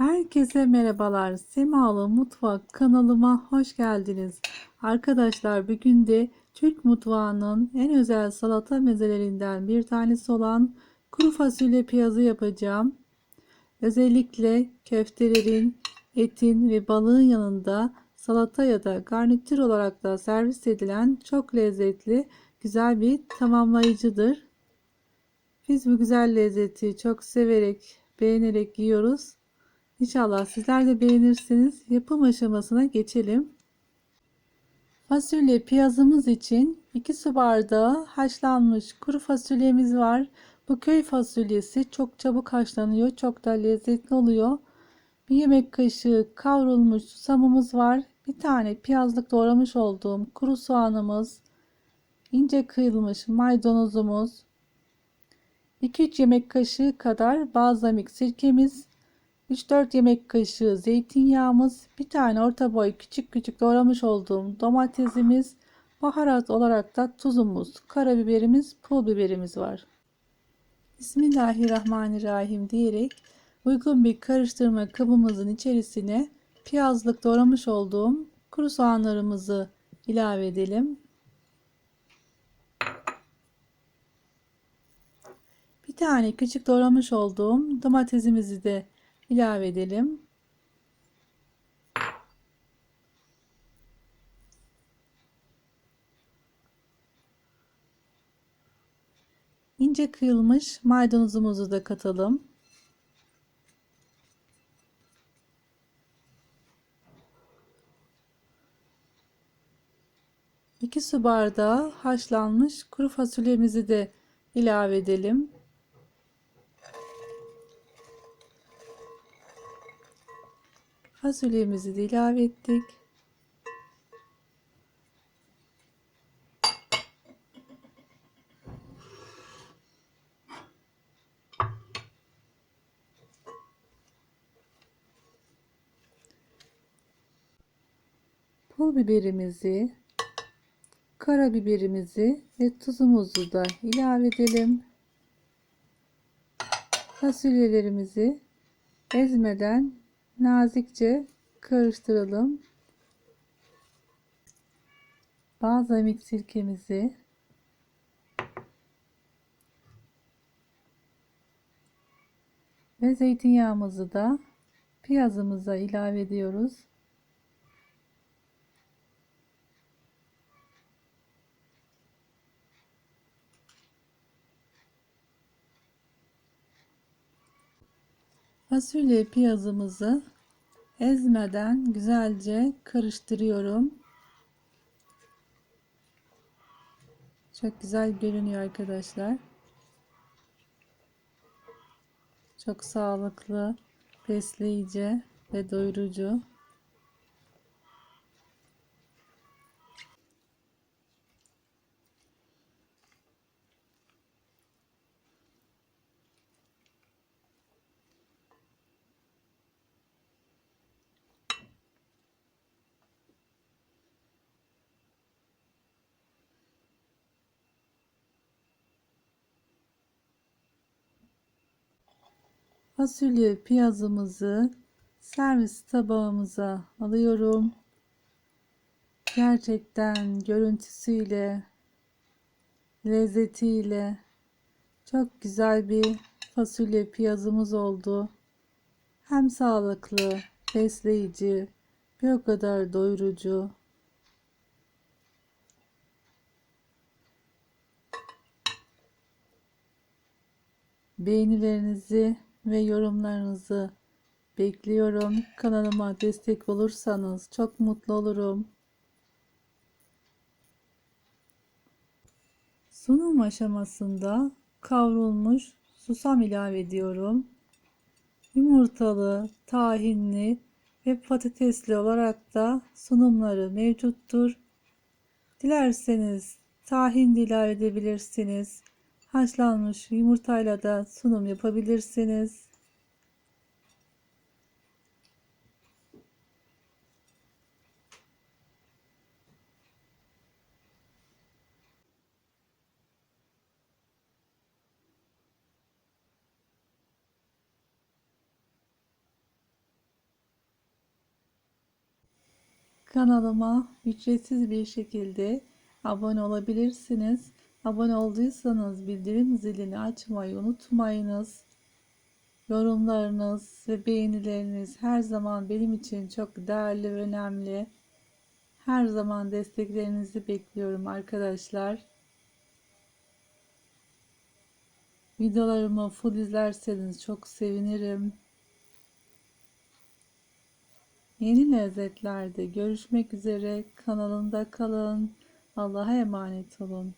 Herkese merhabalar. Semalı Mutfak kanalıma hoş geldiniz. Arkadaşlar bugün de Türk mutfağının en özel salata mezelerinden bir tanesi olan kuru fasulye piyazı yapacağım. Özellikle köftelerin, etin ve balığın yanında salata ya da garnitür olarak da servis edilen çok lezzetli, güzel bir tamamlayıcıdır. Biz bu güzel lezzeti çok severek, beğenerek yiyoruz. İnşallah sizler de beğenirsiniz. Yapım aşamasına geçelim. Fasulye piyazımız için 2 su bardağı haşlanmış kuru fasulyemiz var. Bu köy fasulyesi çok çabuk haşlanıyor. Çok da lezzetli oluyor. Bir yemek kaşığı kavrulmuş susamımız var. Bir tane piyazlık doğramış olduğum kuru soğanımız. ince kıyılmış maydanozumuz. 2-3 yemek kaşığı kadar balzamik sirkemiz 3-4 yemek kaşığı zeytinyağımız, bir tane orta boy küçük küçük doğramış olduğum domatesimiz, baharat olarak da tuzumuz, karabiberimiz, pul biberimiz var. Bismillahirrahmanirrahim diyerek uygun bir karıştırma kabımızın içerisine piyazlık doğramış olduğum kuru soğanlarımızı ilave edelim. Bir tane küçük doğramış olduğum domatesimizi de ilave edelim. İnce kıyılmış maydanozumuzu da katalım. İki su bardağı haşlanmış kuru fasulyemizi de ilave edelim. Fasulyemizi de ilave ettik. Pul biberimizi, karabiberimizi ve tuzumuzu da ilave edelim. Fasulyelerimizi ezmeden nazikçe karıştıralım. Balzamik sirkemizi ve zeytinyağımızı da piyazımıza ilave ediyoruz. Fasulye piyazımızı ezmeden güzelce karıştırıyorum. Çok güzel görünüyor arkadaşlar. Çok sağlıklı, besleyici ve doyurucu. Fasulye piyazımızı servis tabağımıza alıyorum. Gerçekten görüntüsüyle, lezzetiyle çok güzel bir fasulye piyazımız oldu. Hem sağlıklı, besleyici, bir o kadar doyurucu. Beğenilerinizi ve yorumlarınızı bekliyorum. Kanalıma destek olursanız çok mutlu olurum. Sunum aşamasında kavrulmuş susam ilave ediyorum. Yumurtalı, tahinli ve patatesli olarak da sunumları mevcuttur. Dilerseniz tahin ilave edebilirsiniz Haşlanmış yumurtayla da sunum yapabilirsiniz. Kanalıma ücretsiz bir şekilde abone olabilirsiniz. Abone olduysanız bildirim zilini açmayı unutmayınız. Yorumlarınız ve beğenileriniz her zaman benim için çok değerli ve önemli. Her zaman desteklerinizi bekliyorum arkadaşlar. Videolarımı full izlerseniz çok sevinirim. Yeni lezzetlerde görüşmek üzere. Kanalımda kalın. Allah'a emanet olun.